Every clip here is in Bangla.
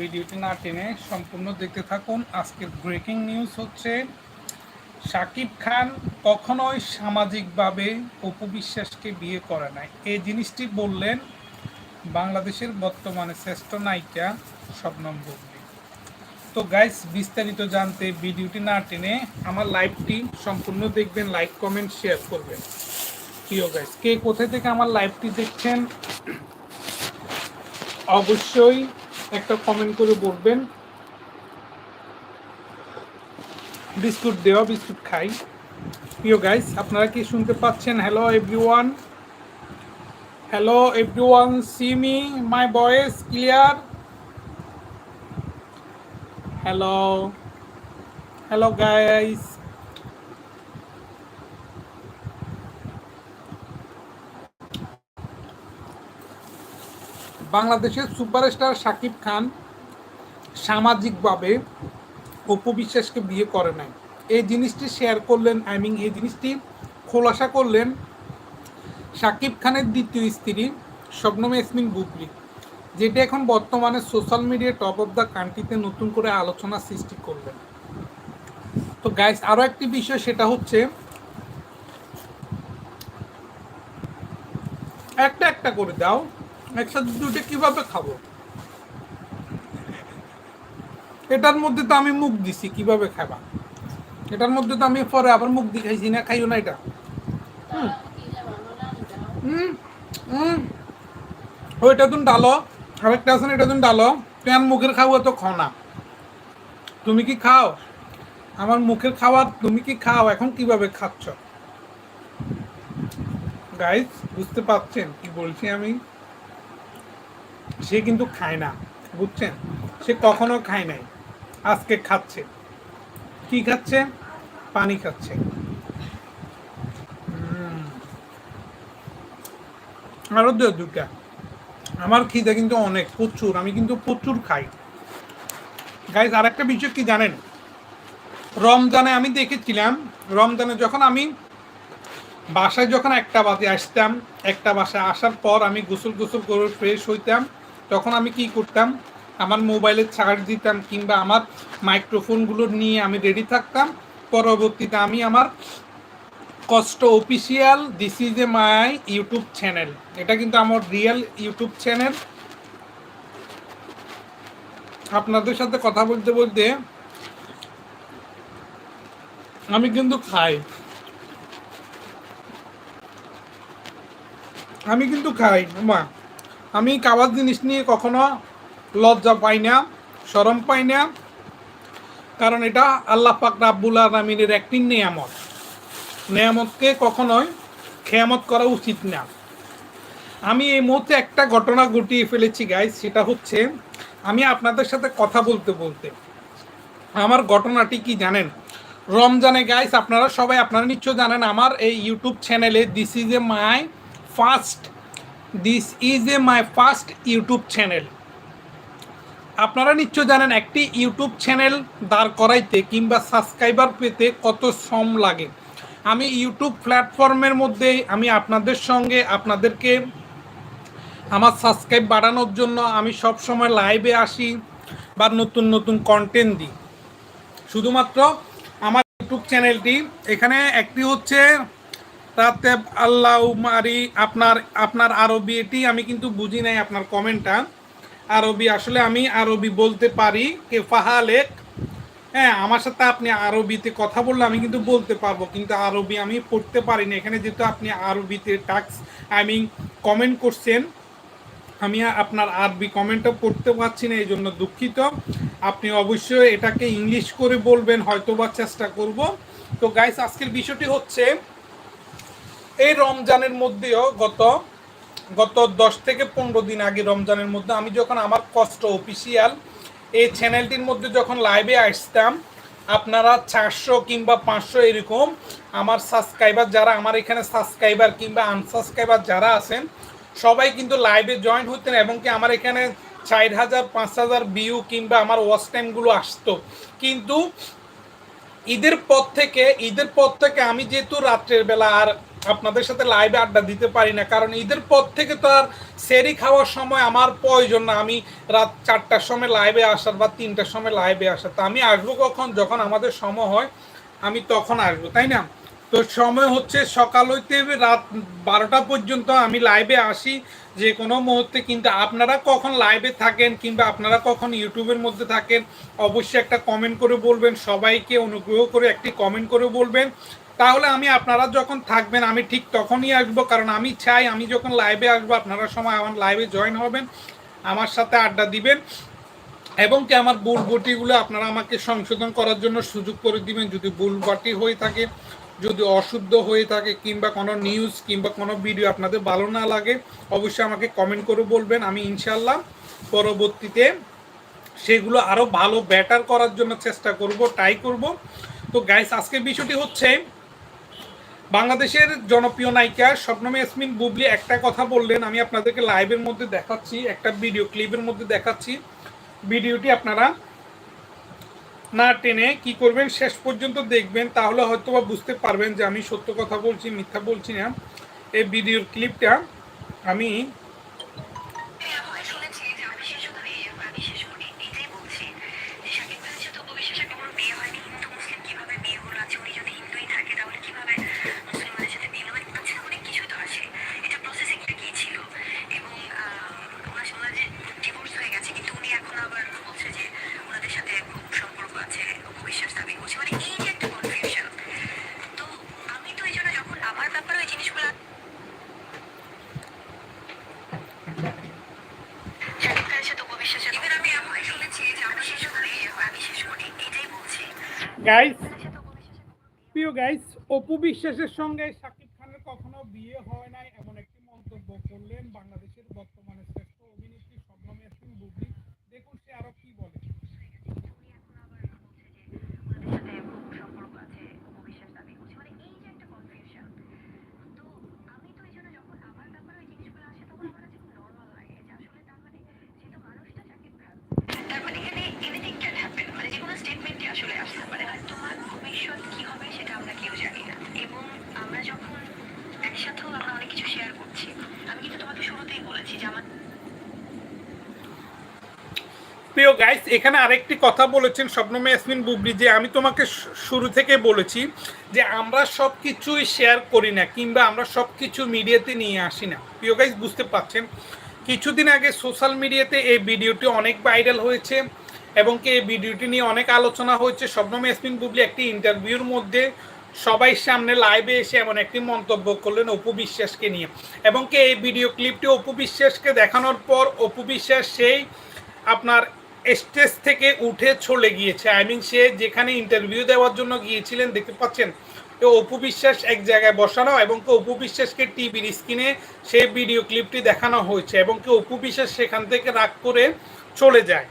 ভিডিওটি না টেনে সম্পূর্ণ দেখতে থাকুন। আজকের ব্রেকিং নিউজ হচ্ছে শাকিব খান কখনোই সামাজিকভাবে অপু বিশ্বাসকে বিয়ে করে নাই। এই জিনিসটি বললেন বাংলাদেশের বর্তমানে শ্রেষ্ঠ নায়িকা শবনম বুবলি তো গাইস বিস্তারিত জানতে ভিডিওটি না টেনে আমার লাইভটি সম্পূর্ণ দেখবেন লাইক কমেন্ট শেয়ার করবেন। প্রিয় গাইস কে কোথা থেকে আমার লাইভটি দেখছেন? অবশ্যই একটা কমেন্ট করে বলবেন। বিস্কুট দেওয়া, বিস্কুট খাই। প্রিয় গাইস আপনারা কি শুনতে পাচ্ছেন? Hello everyone hello everyone see me my voice clear hello hello guys বাংলাদেশের সুপারস্টার শাকিব খান সামাজিকভাবে অপু বিশ্বাসকে বিয়ে করে নাই। এই জিনিসটি শেয়ার করলেন আই মিন এই জিনিসটি খোলাসা করলেন শাকিব খানের দ্বিতীয় স্ত্রী শবনম ইয়াসমিন বুবলি, যেটা এখন বর্তমানে social media top of the কান্ট্রিতে নতুন করে আলোচনা সৃষ্টি করলেন। তো গাইস আরও একটি বিষয়, সেটা হচ্ছে একটা একটা করে দাও। একসাথে দুটো কীভাবে খাব? এটার মধ্যে তো আমি মুখ দিছি, কীভাবে খাবা? এটার মধ্যে তো আমি পরে আবার মুখ দিয়ে খাইছি না খাইও না এটা? ওইটা তুমি ডালো। আরেকটা আছে এটা তুমি ডালো। প্যান মুখের খাওয়া তো খাও না। তুমি কি খাও? আমার মুখের খাবার তুমি কি খাও? এখন কীভাবে খাচ্ছ? গাইজ বুঝতে পারছেন কি বলছি আমি? সে কিন্তু খায় না, বুঝছেন? সে কখনো খায় নাই। আজকে খাচ্ছে। কি খাচ্ছে? পানি খাচ্ছে। আরও দু দুটা। আমার খিদে কিন্তু অনেক, প্রচুর। আমি কিন্তু প্রচুর খাই। গাইজ আর একটা বিষয় কি জানেন? রমজানে আমি দেখেছিলাম, রমজানে যখন আমি বাসায় যখন একটা বাজে আসতাম, একটা বাসায় আসার পর আমি গোসল গোসল করে ফ্রেশ হইতাম তখন আমি কি করতাম? আমার মোবাইলে চার্জ দিতাম কিংবা আমার মাইক্রোফোনগুলো নিয়ে আমি রেডি থাকতাম। পরবর্তীতে আমি আমার কষ্ট official this is a my YouTube channel এটা কিন্তু আমার রিয়েল ইউটিউব চ্যানেল আপনাদের সাথে কথা বলতে বলতে আমি কিন্তু খাই। আমি কিন্তু খাই, মা। আমি খাবার জিনিস নিয়ে কখনো লজ্জা পাই না সরম পাই না। কারণ এটা আল্লাহ পাক রাব্বুল আলমিনের একটি নিয়ামত। নিয়ামতকে কখনোই খেয়ামত করা উচিত না। আমি এই মুহূর্তে একটা ঘটনা ঘটিয়ে ফেলেছি গাইজ সেটা হচ্ছে, আমি আপনাদের সাথে কথা বলতে বলতে। আমার ঘটনাটি কি জানেন? রমজানে গাইস আপনারা সবাই আপনারা নিশ্চয় জানেন, আমার এই ইউটিউব চ্যানেলে this is a my first this is a my first YouTube channel আপনারা নিশ্চয় জানেন, একটি ইউটিউব চ্যানেল দাঁড় করাইতে কিংবা সাবস্ক্রাইবার পেতে কত শ্রম লাগে। আমি ইউটিউব প্ল্যাটফর্মের মধ্যে আমি আপনাদের সঙ্গে আপনাদেরকে আমার সাবস্ক্রাইব বাড়ানোর জন্য আমি সব সময় লাইভে আসি বা নতুন নতুন কন্টেন্ট দিই। শুধুমাত্র আমার ইউটিউব চ্যানেলটি এখানে একটি হচ্ছে রাতে আল্লাহ মারি, আপনার আপনার আরবি এটি আমি কিন্তু বুঝি নাই আপনার কমেন্টটা। আরবি আসলে আমি আরবি বলতে পারি, কে ফাহালেক হ্যাঁ আমার সাথে আপনি আরবিতে কথা বললে আমি কিন্তু বলতে পারব, কিন্তু আরবি আমি পড়তে পারি না। এখানে যেহেতু আপনি আরবিতে টাক্স আই মিন কমেন্ট করছেন, আমি আপনার আরবি কমেন্টও পড়তে পারছি না এই জন্য দুঃখিত। আপনি অবশ্যই এটাকে ইংলিশ করে বলবেন হয়তো বা চেষ্টা করব। তো গাইস আজকের বিষয়টি হচ্ছে এই রমজানের মধ্যেও গত গত দশ থেকে পনেরো দিন আগে রমজানের মধ্যে আমি যখন আমার কষ্ট অফিসিয়াল এই চ্যানেলটির মধ্যে যখন লাইভে আসতাম, আপনারা চারশো কিংবা পাঁচশো এরকম আমার সাবস্ক্রাইবার যারা, আমার এখানে সাবস্ক্রাইবার কিংবা আনসাবস্ক্রাইবার যারা আছেন, সবাই কিন্তু লাইভে জয়েন হতেন এবং কি আমার এখানে চার হাজার, পাঁচ হাজার ভিউ কিংবা আমার ওয়াচ টাইমগুলো আসতো। কিন্তু ঈদের পর থেকে, ঈদের পর থেকে আমি যেহেতু রাত্রের বেলা আর আপনাদের সাথে লাইভে আড্ডা দিতে পারি না, কারণ ঈদের পর থেকে তো আর সেরি খাওয়ার সময় আমার প্রয়োজন না। আমি রাত চারটার সময় লাইভে আসার বা তিনটার সময় লাইভে আসার। তো আমি আসব কখন? যখন আমাদের সময় হয়, আমি তখন আসব, তাই না? তো সময় হচ্ছে সকাল হইতে রাত বারোটা পর্যন্ত আমি লাইভে আসি, যে কোনো মুহূর্তে। কিন্তু আপনারা কখন লাইভে থাকেন কিংবা আপনারা কখন ইউটিউবের মধ্যে থাকেন, অবশ্যই একটা কমেন্ট করে বলবেন। সবাইকে অনুগ্রহ করে একটি কমেন্ট করে বলবেন। তাহলে আমি আপনারা যখন থাকবেন, আমি ঠিক তখনই আসব, কারণ আমি চাই আমি যখন লাইভে আসব, আপনারা সময় আমার লাইভে জয়েন হবেন, আমার সাথে আড্ডা দিবেন এবং কি আমার ভুল বটিগুলো আপনারা আমাকে সংশোধন করার জন্য সুযোগ করে দিবেন। যদি ভুল বাটি হয়ে থাকে, যদি অশুদ্ধ হয়ে থাকে কিংবা কোনো নিউজ কিংবা কোনো ভিডিও আপনাদের ভালো না লাগে, অবশ্যই আমাকে কমেন্ট করে বলবেন। আমি ইনশাল্লাহ পরবর্তীতে সেগুলো আরও ভালো বেটার করার জন্য চেষ্টা করব ট্রাই করব। তো গাইস আজকের বিষয়টি হচ্ছে বাংলাদেশের জনপ্রিয় নায়িকা স্বপ্নমে ইয়াসমিন বুবলি একটা কথা বললেন, আমি আপনাদেরকে লাইভের মধ্যে দেখাচ্ছি, একটা ভিডিও ক্লিপের মধ্যে দেখাচ্ছি। ভিডিওটি আপনারা না টেনে কি করবেন, শেষ পর্যন্ত দেখবেন, তাহলে হয়তো বা বুঝতে পারবেন যে আমি সত্য কথা বলছি, মিথ্যা বলছি না। এই ভিডিওর ক্লিপটা আমি গাইস প্রিয় গাইস অপু বিশ্বাসের সঙ্গে শাকিব খানের কখনো বিয়ে হয় নাই এমন একটি মন্তব্য করলেন বাংলাদেশের বর্তমানে শ্রেষ্ঠ অভিনেত্রী শবনম ইয়াসমিন বুবলি দেখুন সে আরও কি বলে উনি এখন আবার বলছে যে ওনাদের সাথে খুব সম্পর্ক আছে অপু বিশ্বাস দাবি করছে মানে এই যে একটা কনফিউশন তো আমি তো এই জন্য যখন আমার ব্যাপারে ওই জিনিসগুলো আসে তখন আমার কাছে খুব নর্মাল লাগে যে আসলে তার মানে যেহেতু মানুষটা শাকিব খান তার মানে এখানে এনিথিং ক্যান হ্যাপেন মানে যে কোনো স্টেটমেন্টই আসলে আসতে পারে আর তোমার ভবিষ্যৎ কি হবে সেটা আমরা কেউ জানি না এবং আমরা যখন একসাথেও আমরা অনেক কিছু শেয়ার করছি আমি কিন্তু তোমাকে শুরুতেই বলেছি যে আমার প্রিয় গাইস, এখানে আরেকটি কথা বলেছেন স্বপ্নমে ইয়াসমিন বুবলি যে আমি তোমাকে শুরু থেকে বলেছি যে আমরা সব কিছুই শেয়ার করি না কিংবা আমরা সব কিছু মিডিয়াতে নিয়ে আসি না। প্রিয় গাইস, বুঝতে পারছেন? কিছুদিন আগে সোশ্যাল মিডিয়াতে এই ভিডিওটি অনেক ভাইরাল হয়েছে এবং কি এই ভিডিওটি নিয়ে অনেক আলোচনা হয়েছে। স্বপ্নম ইয়াসমিন বুবলি একটি ইন্টারভিউর মধ্যে সবাই সামনে লাইভে এসে এমন একটি মন্তব্য করলেন অপু বিশ্বাসকে নিয়ে। এবং কি এই ভিডিও ক্লিপটি অপু বিশ্বাসকে দেখানোর পর অপু বিশ্বাস সেই আপনার স্টেজ থেকে উঠে চলে গিয়েছে। আই মিন সে যেখানে ইন্টারভিউ দেওয়ার জন্য গিয়েছিলেন, দেখতে পাচ্ছেন? তো অপু বিশ্বাস এক জায়গায় বসানো এবং কি অপু বিশ্বাসকে টিভির স্ক্রিনে সেই ভিডিও ক্লিপটি দেখানো হয়েছে এবং কি অপু বিশ্বাস সেখান থেকে রাগ করে চলে যায়।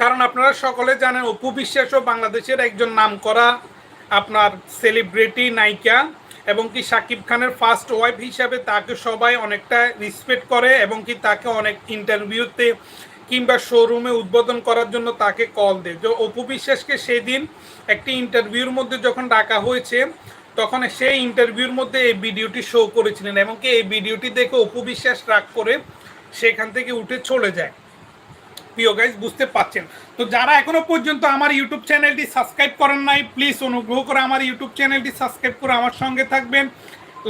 কারণ আপনারা সকলে জানেন, অপু বিশ্বাসও বাংলাদেশের একজন নামকরা আপনার সেলিব্রিটি নায়িকা এবং কি শাকিব খানের ফার্স্ট ওয়াইফ হিসাবে তাকে সবাই অনেকটা রেসপেক্ট করে এবং কি তাকে অনেক ইন্টারভিউতে কিংবা শোরুমে উদ্বোধন করার জন্য তাকে কল দেয়। যে অপু বিশ্বাসকে সেদিন একটি ইন্টারভিউর মধ্যে যখন ডাকা হয়েছে, তখন সেই ইন্টারভিউর মধ্যে এই ভিডিওটি শো করেছিলেন এবং কি এই ভিডিওটি দেখে অপু বিশ্বাস রাগ করে সেখান থেকে উঠে চলে যায়। প্রিয় গাইজ বুঝতে পাচ্ছেন তো যারা এখনও পর্যন্ত আমার ইউটিউব চ্যানেলটি সাবস্ক্রাইব করেন নাই প্লিজ অনুগ্রহ করে আমার ইউটিউব চ্যানেলটি সাবস্ক্রাইব করে আমার সঙ্গে থাকবেন।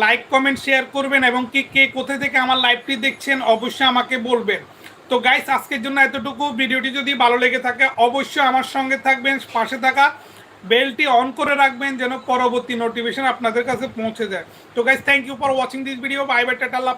লাইক কমেন্ট শেয়ার করবেন এবং কি, কে কোথায় থেকে আমার লাইভটি দেখছেন অবশ্যই আমাকে বলবেন। তো গাইস আজকের জন্য এতটুকু। ভিডিওটি যদি ভালো লেগে থাকে, অবশ্যই আমার সঙ্গে থাকবেন, পাশে থাকা বেলটি অন করে রাখবেন যেন পরবর্তী নোটিফিকেশন আপনাদের কাছে পৌঁছে যায়। তো guys thank you for watching this video bye bye tata, Allah